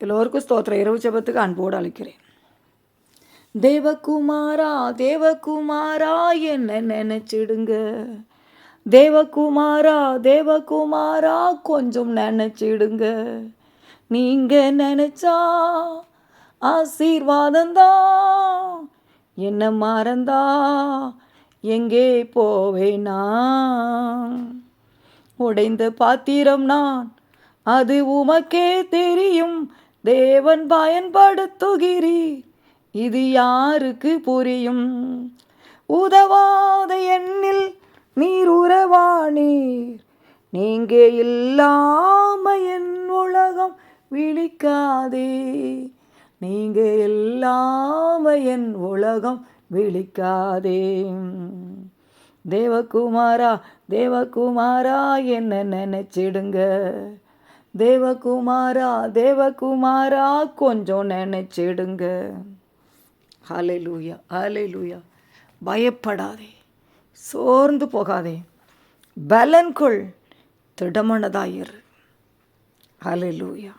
எல்லோருக்கும் ஸ்தோத்திர இரவு ஜபத்துக்கு அன்போடு அழைக்கிறேன். தேவகுமாரா தேவகுமாரா என்ன நினைச்சிடுங்க. தேவகுமாரா தேவகுமாரா கொஞ்சம் நினைச்சிடுங்க. நீங்க நினைச்சா ஆசீர்வாதம்தான் என்ன மறந்தா எங்கே போவேனா உடைந்த பாத்திரம் நான் அது உமக்கே தெரியும். தேவன் பயன்படுத்துகிறீர் இது யாருக்கு புரியும்? உதவாத எண்ணில் நீர் உறவானீர் நீங்க இல்லாம என் உலகம் விழிக்காதே. நீங்க இல்லாம என் உலகம் விழிக்காதே. தேவகுமாரா தேவகுமாரா என்ன நினைச்சிடுங்க. தேவகுமாரா தேவகுமாரா கொஞ்சம் நினைச்சிடுங்க. ஹலை லூயா பயப்படாதே சோர்ந்து போகாதே. பலன் கொள் திடமனதாயிரு. லூயா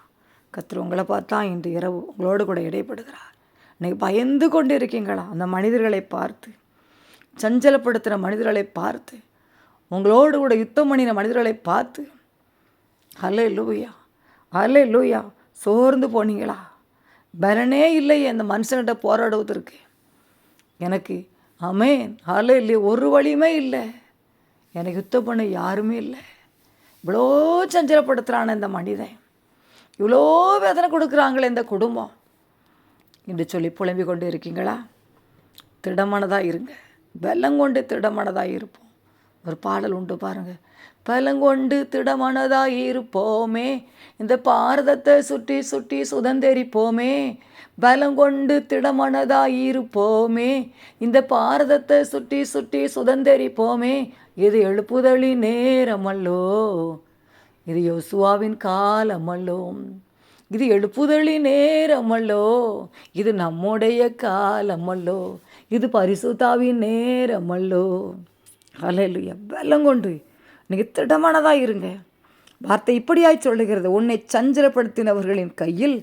கத்திர உங்களை பார்த்தா இன்று இரவு உங்களோடு கூட இடைப்படுகிறார். இன்னைக்கு பயந்து கொண்டு இருக்கீங்களா அந்த மனிதர்களை பார்த்து சஞ்சலப்படுத்துகிற மனிதர்களை பார்த்து உங்களோடு கூட யுத்தம் பண்ணின மனிதர்களை பார்த்து ஹலே லூயா ஹலே லூயா சோர்ந்து போனீங்களா? பலனே இல்லை அந்த மனுஷன்கிட்ட போராடுவதற்கு. எனக்கு அமேன் ஹலே இல்லையே ஒரு வழியுமே இல்லை. எனக்கு யுத்தம் பண்ண யாருமே இல்லை. இவ்வளோ சஞ்சலப்படுத்துகிறான இந்த மனிதன். இவ்வளோ வேதனை கொடுக்குறாங்களே இந்த குடும்பம். என்று சொல்லி புலம்பிக் கொண்டு இருக்கீங்களா? திடமானதாக இருங்க. வெள்ளங்கொண்டு திடமானதாக இருப்போம். ஒரு பாடல் உண்டு பாருங்கள் பலங்கொண்டு திடமானதாக இருப்போமே இந்த பாரதத்தை சுற்றி சுற்றி சுதந்திரிப்போமே. பலங்கொண்டு திடமானதாக இருப்போமே இந்த பாரதத்தை சுற்றி சுற்றி சுதந்திரிப்போமே. இது எழுப்புதலி நேரமல்லோ. இது யோசுவாவின் காலமல்லோ. இது எழுப்புதலி நேரமல்லோ. இது நம்முடைய காலமல்லோ. இது பரிசுத்தாவின் நேரமல்லோ. அலையிலுயா பலங்கொண்டு நீங்கள் திடமானதாக இருங்க. வார்த்தை இப்படியாய் சொல்லுகிறது. உன்னை சஞ்சலப்படுத்தினவர்களின் கையில்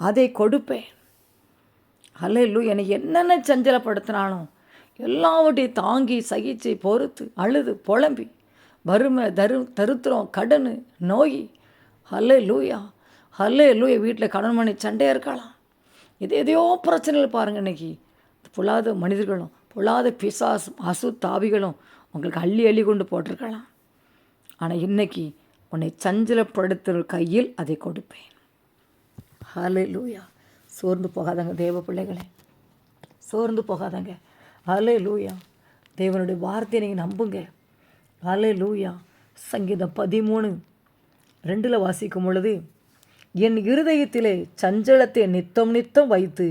அதை கொடுப்பேன். அலையிலு என்னை என்னென்ன சஞ்சலப்படுத்தினானோ எல்லாவற்றையும் தாங்கி சகிச்சு பொறுத்து அழுது புலம்பி வறுமை தரு தருத்திரம் கடன் நோய் ஹல்லே லூயா ஹல்லே லூயா வீட்டில் கடன் மணி சண்டையாக இருக்கலாம். இது எதையோ பிரச்சனைகள் பாருங்கள் இன்னைக்கு. பொல்லாத மனிதர்களும் பொல்லாத பிசாஸ் அசு தாவிகளும் உங்களுக்கு அள்ளி அள்ளி கொண்டு போட்டிருக்கலாம். ஆனால் இன்னைக்கு உன்னை சஞ்சலப்படுத்துகிற கையில் அதை கொடுப்பேன். ஹலே லூயா சோர்ந்து போகாதங்க தேவ பிள்ளைகளே. சோர்ந்து போகாதங்க. ஹலே லூயா தேவனுடைய வார்த்தையை நீங்கள் நம்புங்க. ஹலே லூயா சங்கீதம் பதிமூணு. ரெண்டில் வாசிக்கும் பொழுது என் இருதயத்திலே சஞ்சலத்தை நித்தம் நித்தம் வைத்து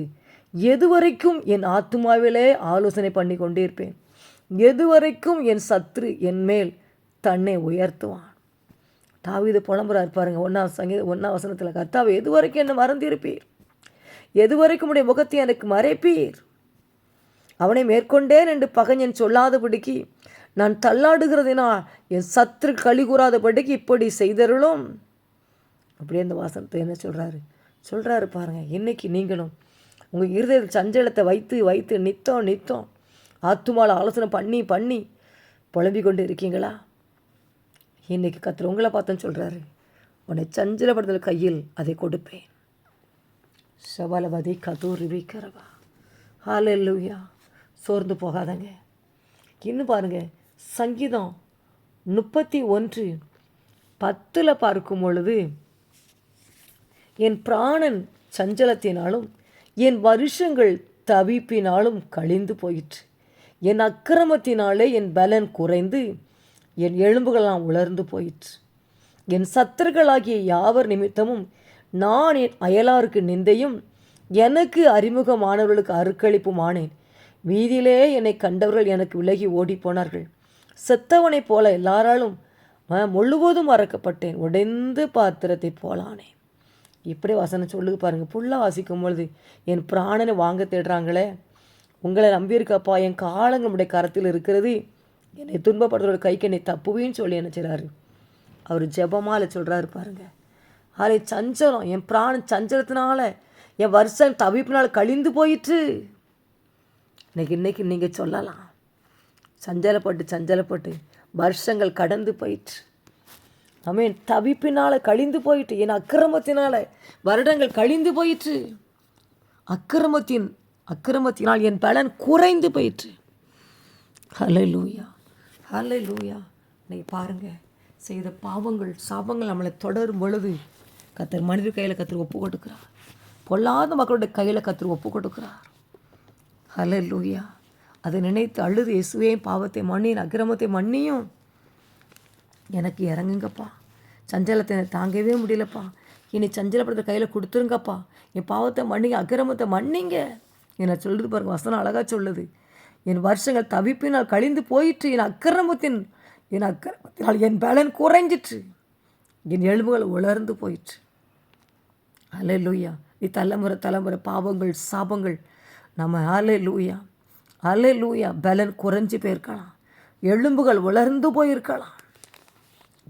எதுவரைக்கும் என் ஆத்மாவிலே ஆலோசனை பண்ணி கொண்டிருப்பேன் எதுவரைக்கும் என் சத்ரு என் மேல் தன்னை உயர்த்துவான். தாவிது புலம்புறாரு பாருங்க ஒன்றாம் சங்கீத ஒன்றாம் வசனத்தில் கர்த்தாவை எது வரைக்கும் என்னை மறந்திருப்பீர்? எது வரைக்கும் உடைய முகத்தை எனக்கு மறைப்பீர்? அவனை மேற்கொண்டேன் என்று பகைஞன் சொல்லாதபடிக்கு நான் தள்ளாடுகிறதினால் என் சத்ரு களி கூறாதபடிக்கு இப்படி செய்தருளும். அப்படியே அந்த வாசனத்தை என்ன சொல்கிறாரு சொல்கிறாரு பாருங்கள் இன்னைக்கு நீங்களும் உங்கள் இருதயத்தில் சஞ்சலத்தை வைத்து வைத்து நித்தம் நித்தம் ஆத்துமால ஆலோசனை பண்ணி பண்ணி புலம்பிக் கொண்டு இருக்கீங்களா? இன்னைக்கு கத்திர உங்களை பார்த்தேன்னு சொல்கிறாரு உன்னை சஞ்சலப்படுதல் கையில் அதை கொடுப்பேன். சபலபதி கதூர் விக்கிறவா இல்லையா சோர்ந்து போகாதங்க. இன்னும் பாருங்க சங்கீதம் முப்பத்தி ஒன்று பத்தில் பார்க்கும் பொழுது என் பிராணன் சஞ்சலத்தினாலும் என் வருஷங்கள் தவிப்பினாலும் கழிந்து போயிற்று. என் அக்கிரமத்தினாலே என் பலன் குறைந்து என் எலும்புகளெல்லாம் உலர்ந்து போயிற்று. என் சத்தர்களாகிய யாவர் நிமித்தமும் நான் என் அயலாருக்கு நிந்தையும் எனக்கு அறிமுகமானவர்களுக்கு அருக்களிப்புமானேன். வீதியிலே என்னை கண்டவர்கள் எனக்கு விலகி ஓடிப்போனார்கள் செத்தவனைப் போல எல்லாராலும் முழுவதும் மறக்கப்பட்டேன் உடைந்து பாத்திரத்தை போலானேன். இப்படி வசனம் சொல்லுது பாருங்கள் புல்லாக வாசிக்கும் பொழுது என் பிராணனை வாங்க தேடுறாங்களே. உங்களை நம்பியிருக்கப்பா என் காலங்களுடைய கரத்தில் இருக்கிறது. என்னை துன்பப்படுறோட கைக்கு என்னை தப்புவேன்னு சொல்லி என்ன செய்கிறாரு அவர் ஜெபமால சொல்கிறாரு பாருங்க. ஆலை சஞ்சலம் என் பிராணம் சஞ்சலத்தினால என் வருஷம் தவிப்பினால் கழிந்து போயிற்று. இன்னைக்கு இன்னைக்கு நீங்கள் சொல்லலாம். சஞ்சலப்பட்டு சஞ்சலப்பட்டு வருஷங்கள் கடந்து போயிற்று. ஆமென். தவிப்பினால் கழிந்து போயிட்டு என் அக்கிரமத்தினால் வருடங்கள் கழிந்து போயிற்று. அக்கிரமத்தின் அக்கிரமத்தினால் என் பலன் குறைந்து போயிற்று. ஹலோ லூயா ஹலை லூயா இன்னைக்கு பாருங்கள் செய்த பாவங்கள் சாபங்கள் நம்மளை தொடரும் பொழுது கத்தர் மனிதர் கையில் கத்தர் ஒப்பு கொடுக்குறார். பொல்லாத மக்களுடைய கையில் கத்தர் ஒப்பு கொடுக்குறார். ஹலை லூயா அதை நினைத்து அழுது இயேசுவே பாவத்தை மண்ணின் அக்கிரமத்தை மன்னியும். எனக்கு இறங்குங்கப்பா. சஞ்சலத்தை தாங்கவே முடியலப்பா. இனி சஞ்சலப்படுத்த கையில் கொடுத்துருங்கப்பா. என் பாவத்தை மன்னிங்க அக்கிரமத்தை மன்னிங்க. என்ன சொல்லுது பாருங்க வசனம் அழகாக சொல்லுது. என் வருஷங்கள் தவிப்பினால் கழிந்து போயிற்று. என் அக்கிரமத்தின் என் அக்கிரமத்தினால் என் பலன் குறைஞ்சிற்று. என் எலும்புகள் உலர்ந்து போயிற்று. அலே லூயா நீ தலைமுறை தலைமுறை பாவங்கள் சாபங்கள் நம்ம அலே லூயா அலே லூயா பலன் குறைஞ்சி போயிருக்கலாம். எலும்புகள் உலர்ந்து போயிருக்கலாம்.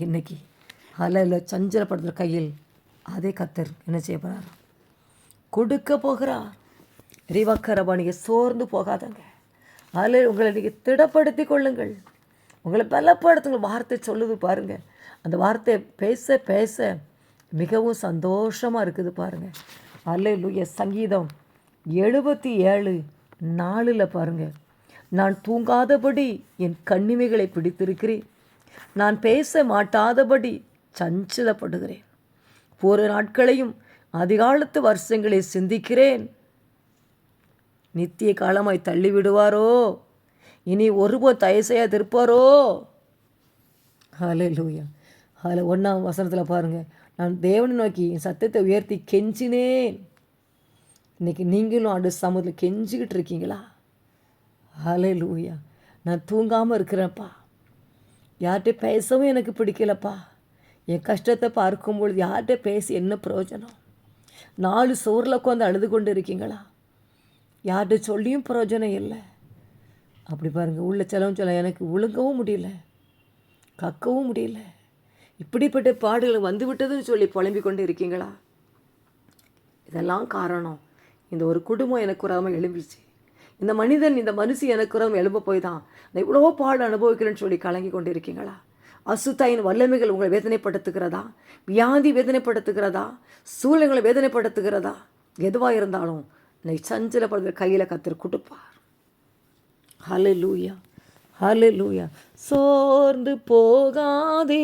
இன்னைக்கு அலையில் சஞ்சலப்படுத்துகிற கையில் அதே கத்தர் என்ன செய்ய போகிறார் கொடுக்க போகிறார். ரிவக்கரபாணியை சோர்ந்து போகாதங்க. அதில் உங்களை நீங்கள் திடப்படுத்தி கொள்ளுங்கள். உங்களை பலப்படுத்துங்கள். வார்த்தை சொல்லுது பாருங்கள் அந்த வார்த்தையை பேச பேச மிகவும் சந்தோஷமாக இருக்குது பாருங்கள் அல்ல சங்கீதம் எழுபத்தி ஏழு நாலில் பாருங்கள் நான் தூங்காதபடி என் கண்ணிமைகளை பிடித்திருக்கிறேன். நான் பேச மாட்டாதபடி சஞ்சலப்படுகிறேன். ஒரு நாட்களையும் அதிகாலத்து வருஷங்களை சிந்திக்கிறேன். நித்திய காலமாய் தள்ளிவிடுவாரோ? இனி ஒருபோ தயசையாக திருப்பாரோ? ஹலே லூயா அதில் ஒன்றாம் வசனத்தில் பாருங்கள் நான் தேவனை நோக்கி என் சத்தத்தை உயர்த்தி கெஞ்சினேன். இன்னைக்கு நீங்களும் அடு சமூகத்தில் கெஞ்சிக்கிட்டு இருக்கீங்களா? ஹலே லூயா நான் தூங்காமல் இருக்கிறேன்ப்பா. யார்கிட்ட பேசவும் எனக்கு பிடிக்கலப்பா. என் கஷ்டத்தை பார்க்கும்பொழுது யார்கிட்ட பேசி என்ன பிரயோஜனம்? நாலு சோரில் உட்காந்து அழுது கொண்டு இருக்கீங்களா? யார்கிட்ட சொல்லியும் பிரயோஜனம் இல்லை. அப்படி பாருங்கள் உள்ள செலவும் சொல்ல எனக்கு ஒழுங்கவும் முடியல. கக்கவும் முடியல. இப்படிப்பட்ட பாடுகள் வந்து விட்டதுன்னு சொல்லி புலம்பிக் கொண்டு இருக்கீங்களா? இதெல்லாம் காரணம். இந்த ஒரு குடும்பம் எனக்கு உறவு எழும்பிச்சு இந்த மனிதன் இந்த மனுஷி எனக்கு உறவு எழும்ப போய் தான் நான் இவ்வளோ பாடு அனுபவிக்கிறேன்னு சொல்லி கலங்கி கொண்டு இருக்கீங்களா? அசுத்தாயின் வல்லமைகள் உங்களை வேதனைப்படுத்துகிறதா? வியாதி வேதனைப்படுத்துகிறதா? சூழ்நிலைகளை வேதனைப்படுத்துகிறதா? எதுவாக இருந்தாலும் இன்னைக்கு சஞ்சலப்படுகிற கையில் கத்திர கொடுப்பார். ஹலே லூயா ஹலே லூயா சோர்ந்து போகாதே.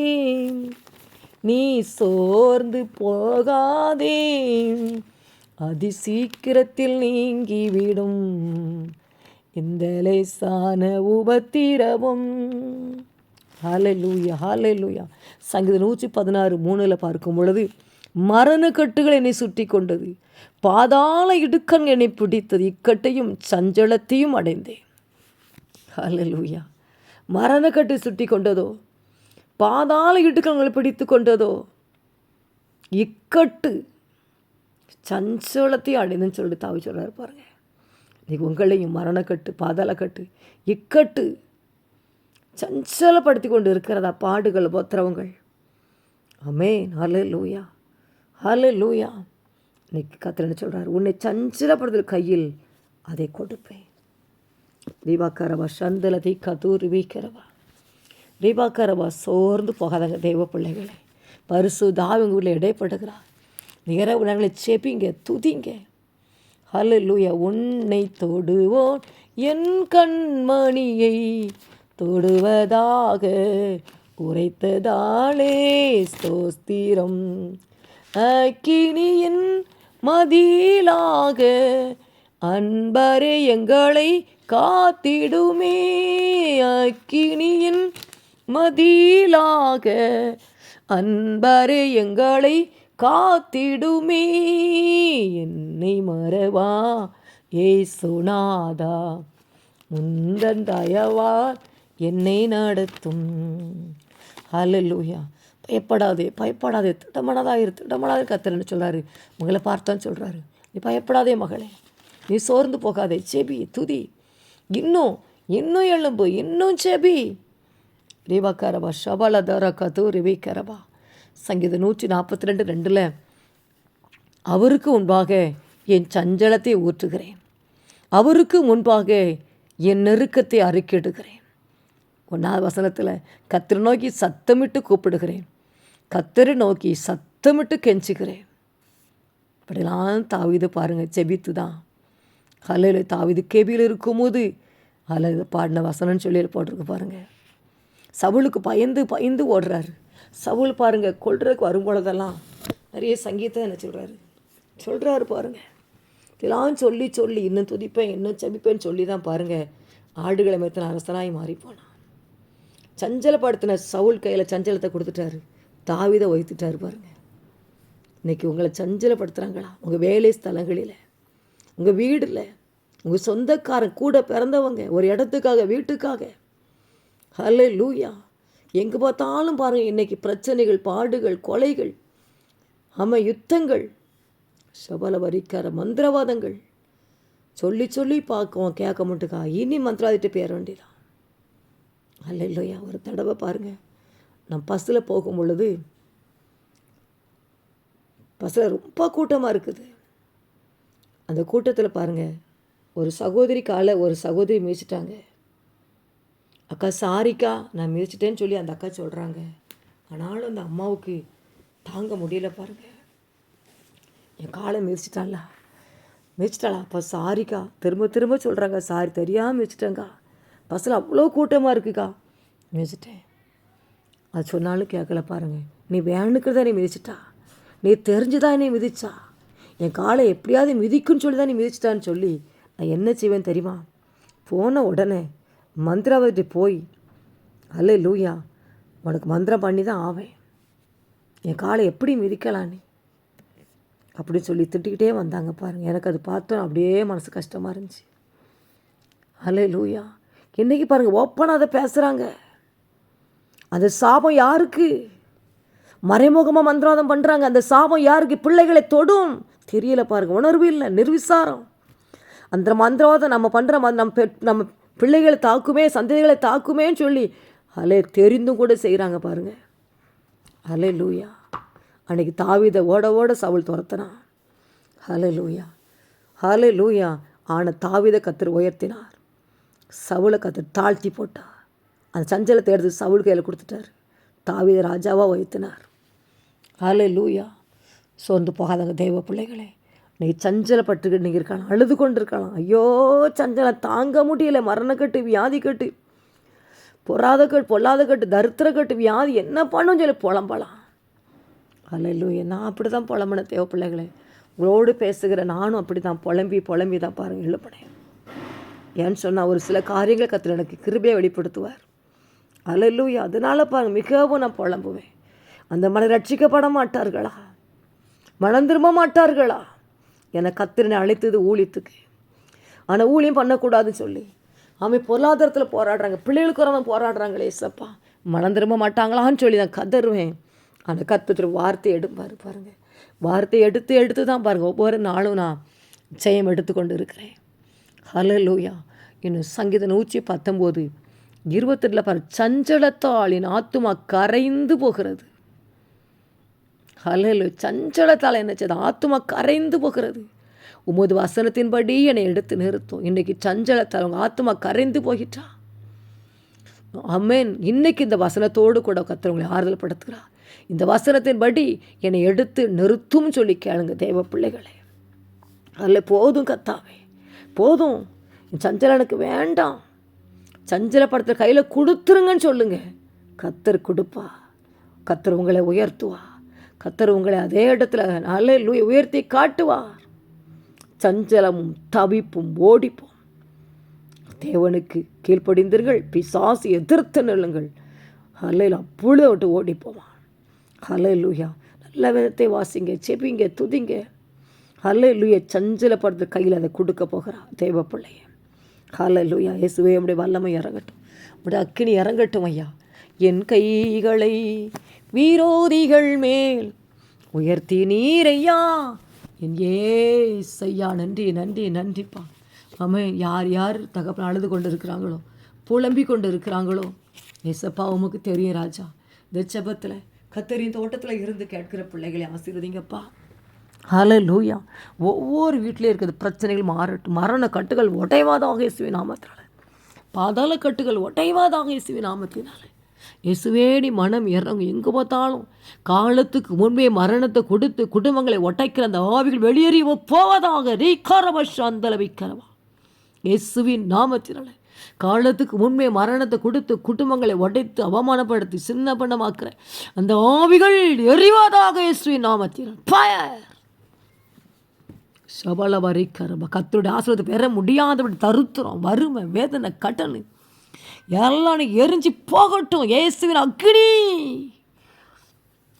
நீ சோர்ந்து போகாதே. அதி சீக்கிரத்தில் நீங்கிவிடும். இந்த லேசான உபத்திரவும். ஹாலே லூயா லூயா சங்கீத நூற்றி பதினாறு மூணில் பார்க்கும் பொழுது மரண கட்டுகள் என்னை சுற்றி கொண்டது பாதாள இடுக்கண் என்னை பிடித்தது. இக்கட்டையும் சஞ்சலத்தையும் அடைந்தேன். அல்ல லூயா மரணக்கட்டு சுட்டி கொண்டதோ பாதாள இடுக்கங்களை பிடித்து கொண்டதோ இக்கட்டு சஞ்சலத்தையும் அடைந்துன்னு சொல்லிட்டு தாவி சொல்கிறார் பாருங்க. நீ உங்களையும் மரணக்கட்டு பாதாளக்கட்டு இக்கட்டு சஞ்சலப்படுத்தி கொண்டு இருக்கிறதா? பாடுகள் உபத்திரவங்கள். அமே நல்ல லூயா ஹலே லூயா இன்னைக்கு கத்திரன்னு சொல்கிறார் உன்னை சஞ்சலப்படுதல் கையில் அதை கொடுப்பேன். சந்தல சந்தலதி கதூர் வீக்கரவா தீபாக்காரவா சோர்ந்து போகாதங்க தெய்வ பிள்ளைகளை. பரிசு தாவங்க உள்ள இடைப்படுகிறார் நிகரவு நாங்களை செப்பிங்க துதிங்க. ஹலோ லூயா உன்னை தொடுவோன் என் கண்மணியை தொடுவதாக உரைத்ததாலே ஸ்தோஸ்திரம் அக்கினியின் மதியிலாக அன்பரே எங்களை காத்திடுமே. அக்கினியின் மதியிலாக அன்பரே எங்களை காத்திடுமே. என்னை மறவா ஏசுநாதா முந்தன் தயவால் என்னை நடத்தும். ஹalleluya பயப்படாதே பயப்படாதே. திடமனதாக இரு திடமனதாக கத்தலன்னு சொல்கிறாரு உங்களை பார்த்தான்னு சொல்கிறாரு நீ பயப்படாதே மகளே. நீ சோர்ந்து போகாதே. செபி துதி. இன்னும் இன்னும் எழும்பு இன்னும் செபி. ரிவக்கரபா ஷபல தர கது ரிவிக்கரபா சங்கீதம் நூற்றி நாற்பத்தி ரெண்டு ரெண்டில் அவருக்கு முன்பாக என் சஞ்சலத்தை ஊற்றுகிறேன். அவருக்கு முன்பாக என் நெருக்கத்தை அறுக்கிடுகிறேன். ஒன்றாவது வசனத்தில் கத்திர நோக்கி சத்தமிட்டு கூப்பிடுகிறேன். கத்தரை நோக்கி சத்தமிட்டு கெஞ்சுக்கிறேன் இப்படிலாம் தாவிது பாருங்கள் செபித்து தான். ஹலையில் தாவிது கேபியில் இருக்கும்போது அதில் பாடின வசனம்னு சொல்லி போட்டிருக்கு பாருங்கள் சவுளுக்கு பயந்து பயந்து ஓடுறாரு. சவுல் பாருங்கள் கொள்றதுக்கு வரும்பொழுதெல்லாம் நிறைய சங்கீதம் என்ன சொல்கிறாரு சொல்கிறாரு பாருங்கள் இதெல்லாம் சொல்லி சொல்லி இன்னும் துதிப்பேன் இன்னும் செபிப்பேன்னு சொல்லி தான் பாருங்கள் ஆடுகளை மேத்தன அரசனாய் மாறி போனான் சஞ்சலப்படுத்தின சவுல் கையில் சஞ்சலத்தை கொடுத்துட்டாரு. தாவிதை வைத்துட்டாரு பாருங்க. இன்றைக்கி உங்களை சஞ்சலப்படுத்துகிறாங்களா உங்கள் வேலை ஸ்தலங்களில் உங்கள் வீடில் உங்கள் சொந்தக்காரன் கூட பிறந்தவங்க ஒரு இடத்துக்காக வீட்டுக்காக. ஹலே லூயா எங்கே பார்த்தாலும் பாருங்கள் இன்றைக்கி பிரச்சனைகள் பாடுகள் கொலைகள் அம யுத்தங்கள் சபல வரிக்கார மந்திரவாதங்கள். சொல்லி சொல்லி பார்க்குவோம் கேட்க மாட்டுக்கா. இனி மந்திரவாதிட்டு பேர வேண்டியதான் அல்ல இல்லையா ஒரு தடவை பாருங்கள் நான் பஸ்ஸில் போகும் பொழுது பஸ்ஸில் ரொம்ப கூட்டமாக இருக்குது. அந்த கூட்டத்தில் பாருங்கள் ஒரு சகோதரி காலை ஒரு சகோதரி மிதிச்சிட்டாங்க. அக்கா சாரிக்கா நான் மிதிச்சிட்டேன்னு சொல்லி அந்த அக்கா சொல்கிறாங்க ஆனாலும் அந்த அம்மாவுக்கு தாங்க முடியல பாருங்க. என் காலை மிதிச்சிட்டாளா? மிதிச்சிட்டாளா? அப்போ சாரிக்கா. திரும்ப திரும்ப சொல்கிறாங்க சாரி தெரியாமல் மிதிச்சிட்டேங்க்கா பஸ்ஸில் அவ்வளோ கூட்டமாக இருக்குக்கா. மிதிச்சிட்டேன். அது சொன்னாலும் கேட்கல பாருங்க. நீ வேணுக்கு நீ மிதிச்சிட்டா. நீ தெரிஞ்சுதான் நீ மிதிச்சா? என் காலை எப்படியாவது மிதிக்குன்னு சொல்லி தான் நீ மிதிச்சிட்டான்னு சொல்லி நான் என்ன செய்வேன் தெரியுமா? போன உடனே மந்திராவதி போய் அல்ல லூயா உனக்கு மந்திரம் பண்ணி தான் ஆவேன். என் காலை எப்படி மிதிக்கலாம் நீ? அப்படின்னு சொல்லி திட்டிக்கிட்டே வந்தாங்க பாருங்கள் எனக்கு அது பார்த்தோம் அப்படியே மனசு கஷ்டமாக இருந்துச்சு. அல்ல லூயா இன்றைக்கி பாருங்கள் ஓப்பனாக அதை பேசுகிறாங்க அந்த சாபம் யாருக்கு? மறைமுகமாக மந்திரவாதம் பண்ணுறாங்க அந்த சாபம் யாருக்கு? பிள்ளைகளை தொடும். தெரியல பாருங்க. உணர்வு இல்லை நிர்விசாரம். அந்த மந்திரவாதம் நம்ம பண்ணுற நம்ம பெ நம்ம பிள்ளைகளை தாக்குமே சந்ததிகளை தாக்குமேன்னு சொல்லி அலே தெரிந்தும் கூட செய்கிறாங்க பாருங்க. அலே லூயா அன்னைக்கு தாவித ஓட ஓட சவுல் துரத்தினான். ஹலே லூயா ஹலே லூயா ஆன தாவித கத்தர் உயர்த்தினார். சவுளை கத்தர் தாழ்த்தி போட்டார். அந்த சஞ்சலத்தை எடுத்து சவுல் கையில் கொடுத்துட்டார். தாவித ராஜாவாக வைத்தினார் ஹலே லூயா சோர்ந்து போகாதங்க தெய்வ பிள்ளைகளே. நீ சஞ்சலப்பட்டுக்கிட்டு நீங்கள் இருக்கலாம் அழுது கொண்டு இருக்கலாம் ஐயோ சஞ்சலம் தாங்க முடியல. மரணக்கட்டு வியாதி கட்டு. பொறாத கட்டு பொல்லாத கட்டு தரித்திர கட்டு வியாதி. என்ன பண்ணும் சொல்லி? புலம்பலாம். அல்ல நான் அப்படி தான் புலம்பின தேவ பிள்ளைகளே. உங்களோடு பேசுகிற நானும் அப்படி தான் புலம்பி புலம்பி தான் பாருங்கள் எழுப்பினேன். ஏன்னு சொன்னால் ஒரு சில காரியங்களை கத்தில் எனக்கு கிருபையை வெளிப்படுத்துவார். அலல்லூயா அதனால் பாருங்கள் மிகவும் நான் புலம்புவேன். அந்த மலை ரட்சிக்கப்பட மாட்டார்களா? மனம் திரும்ப மாட்டார்களா? என்னை கத்திரனை அழைத்தது ஊழியத்துக்கு ஆனால் ஊழியம் பண்ணக்கூடாதுன்னு சொல்லி. அவன் பொருளாதாரத்தில் போராடுறாங்க. பிள்ளைகளுக்கு வரவன் போராடுறாங்களே சப்பா மனம் திரும்ப மாட்டாங்களான்னு சொல்லி நான் கதறுவேன். அந்த கத்துட்டு வார்த்தை எடுப்பார் பாருங்கள் வார்த்தை எடுத்து எடுத்து தான் பாருங்கள் ஒவ்வொரு நாளும் நான் ஜெயம் எடுத்துக்கொண்டு இருக்கிறேன். ஹலோ லூயா இன்னும் சங்கீத நூற்றி பத்தொம்போது. இருபத்தெட்டில் பாரு சஞ்சலத்தால் என் ஆத்துமா கரைந்து போகிறது. ஹலலு சஞ்சலத்தால் என்ன செய்து ஆத்துமா கரைந்து போகிறது. உமது வசனத்தின்படி என்னை எடுத்து நிறுத்தும் இன்னைக்கு சஞ்சலத்தால் உங்கள் ஆத்துமா கரைந்து போகிட்டா அம்மேன் இன்னைக்கு இந்த வசனத்தோடு கூட கத்துறவங்களை ஆறுதல் படுத்துகிறார் இந்த வசனத்தின்படி என்னை எடுத்து நிறுத்தும் சொல்லி கேளுங்க தேவ பிள்ளைகளே. அதில் போதும் கத்தாவே போதும். சஞ்சலனுக்கு வேண்டாம். சஞ்சலப்படுத்துற கையில் கொடுத்துருங்கன்னு சொல்லுங்க. கத்தர் கொடுப்பா. கத்தர் உங்களை உயர்த்துவா. கத்தர் உங்களை அதே இடத்துல நல்ல உயர்த்தி காட்டுவார். சஞ்சலமும் தவிப்பும் ஓடிப்போம். தேவனுக்கு கீழ்ப்படிந்தீர்கள் பிசாசு எதிர்த்து நில்லுங்கள். ஹலையில் அப்பொழுது விட்டு ஓடி போவான் லூயா நல்ல விதத்தை வாசிங்க செபிங்க துதிங்க. ஹலை லூயா சஞ்சலப்படுத்த கையில் அதை கொடுக்க போகிறான் தேவ பிள்ளைய. ஹலை இயேசுவே நம்முடைய வல்லமை இறங்கட்டும். நம்முடைய அக்கினி இறங்கட்டும் ஐயா. என் கைகளை வீரோதிகள் மேல் உயர்த்தி நீரையா என் ஏசையா நன்றி நன்றி நன்றிப்பா. ஆமே யார் யார் தகப்பன் அழுது கொண்டு இருக்கிறாங்களோ புலம்பி கொண்டு இருக்கிறாங்களோ ஏசப்பா உமக்கு தெரியும் ராஜா. இந்த ஜெபத்தில் கத்தரின் தோட்டத்தில் இருந்து கேட்கிற பிள்ளைகளை ஆசீர்வதிங்கப்பா. ஹலோ லூயா ஒவ்வொரு வீட்லேயும் இருக்கிறது பிரச்சனைகள் மாறட்டும் மரண கட்டுகள் உடைவாதாக இயேசுவி நாமத்தினால. பாதாள கட்டுகள் உடைவாதாக இயேசுவி நாமத்தினால. இயேசுவேடி மனம் இறங்கும் எங்கே பார்த்தாலும் காலத்துக்கு முன்பே மரணத்தை கொடுத்து குடும்பங்களை ஒட்டைக்கிற அந்த ஆவிகள் வெளியேறி போவதாக ரீக்காரவ சாந்தல வைக்கிறவா. இயேசுவின் நாமத்தினால. காலத்துக்கு முன்பே மரணத்தை கொடுத்து குடும்பங்களை உடைத்து அவமானப்படுத்தி சின்ன பண்ணமாக்குற அந்த ஆவிகள் எறிவதாக இயேசுவின் நாமத்தினால். பயர் சபல வரிக்கரப கத்தருடைய ஆசிரியத்தை பெற முடியாதபடி தருத்துறோம் வறுமை வேதனை கட்டணு. எல்லாம் எரிஞ்சு போகட்டும். இயேசுவின் அக்னி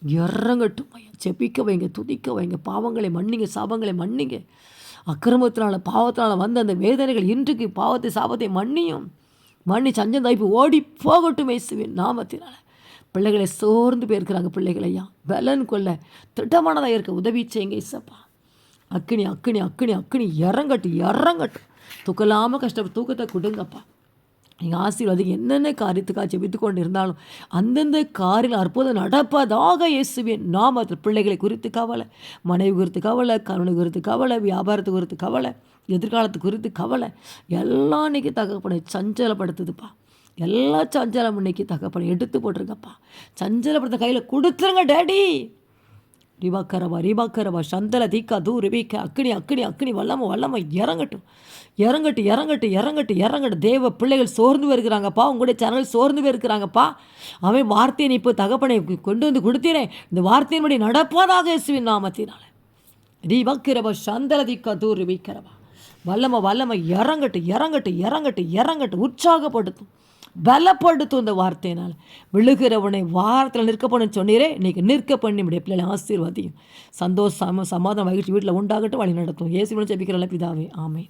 இறங்கட்டும். ஐயா செபிக்க வைங்க துதிக்க வைங்க. பாவங்களை மன்னிங்க சாபங்களை மன்னிங்க. அக்கிரமத்தினால பாவத்தினால வந்த அந்த வேதனைகள் இன்றைக்கு பாவத்தை சாபத்தை மன்னியும். மன்னி சஞ்சம் தாய்ப்பு ஓடி போகட்டும் இயேசுவின் நாமத்தினால். பிள்ளைகளை சோர்ந்து போயிருக்கிறாங்க பிள்ளைகளையா பலன் கொள்ள திட்டமானதாக இருக்க உதவி செய்யுங்க இசப்பா அக்கினி அக்கினி அக்கினி அக்கினி இறங்கட்டும் இறங்கட்டும் தூக்கலாமல் கஷ்டப்பட்டு தூக்கத்தை கொடுங்கப்பா. நீங்கள் ஆசீர்வாதிங்க. என்னென்ன காரியத்துக்காக ஜெபித்து கொண்டு இருந்தாலும் அந்தந்த காரில் அற்புதம் நடப்பதாக இயேசுவின் நாமத்தில் பிள்ளைகளை குறித்து கவலை மனைவி குறித்து கவலை கருணை குறித்து கவலை வியாபாரத்து குறித்து கவலை எதிர்காலத்து குறித்து கவலை எல்லாம் இன்றைக்கி தகப்பனை சஞ்சலப்படுத்துதுப்பா. எல்லா சஞ்சலம் இன்னைக்கு தகப்பனை எடுத்து போட்டிருங்கப்பா. சஞ்சலப்படுத்த கையில் கொடுத்துருங்க டேடி. ரிபாக்கரவா ரிபாக்கரவா சந்தல தீக்கா தூ ரிபிக்க அக்னி அக்கினி அக்னி வல்லம வல்லம இறங்கட்டும். இறங்கட்டும் இறங்கட்டும் இறங்கட்டும் இறங்கட்டும் தேவ பிள்ளைகள் சோர்ந்து போயிருக்கிறாங்கப்பா உங்களுடைய சேனல் சோர்ந்து போயிருக்கிறாங்கப்பா. அவன் வார்த்தையை நீ இப்போ தகப்பனை கொண்டு வந்து கொடுத்தீரேன் இந்த வார்த்தையின்படி நடப்பதாக இயேசுவின் நாமத்தினால. ரிவக்கிரவ சந்தல தீக்கா தூ ரிபிக்கிறவா வல்லம வல்லம இறங்கட்டும் இறங்கட்டும் இறங்கட்டும் இறங்கட்டும் உற்சாகப்படுத்தும். பலப்படுத்தும் இந்த வார்த்தையினால். விழுகிறவனை வாரத்தில் நிற்க பண்ணு சொன்னீரே இன்னைக்கு நிற்க பண்ணி முடிய பிள்ளைகளை ஆசீர்வாதியும். சந்தோஷம் சமாதானம் மகிழ்ச்சி வீட்டில் உண்டாகட்டும் வழி நடத்தும். ஏசி ஜெபிக்கிறல பிதாவே ஆமை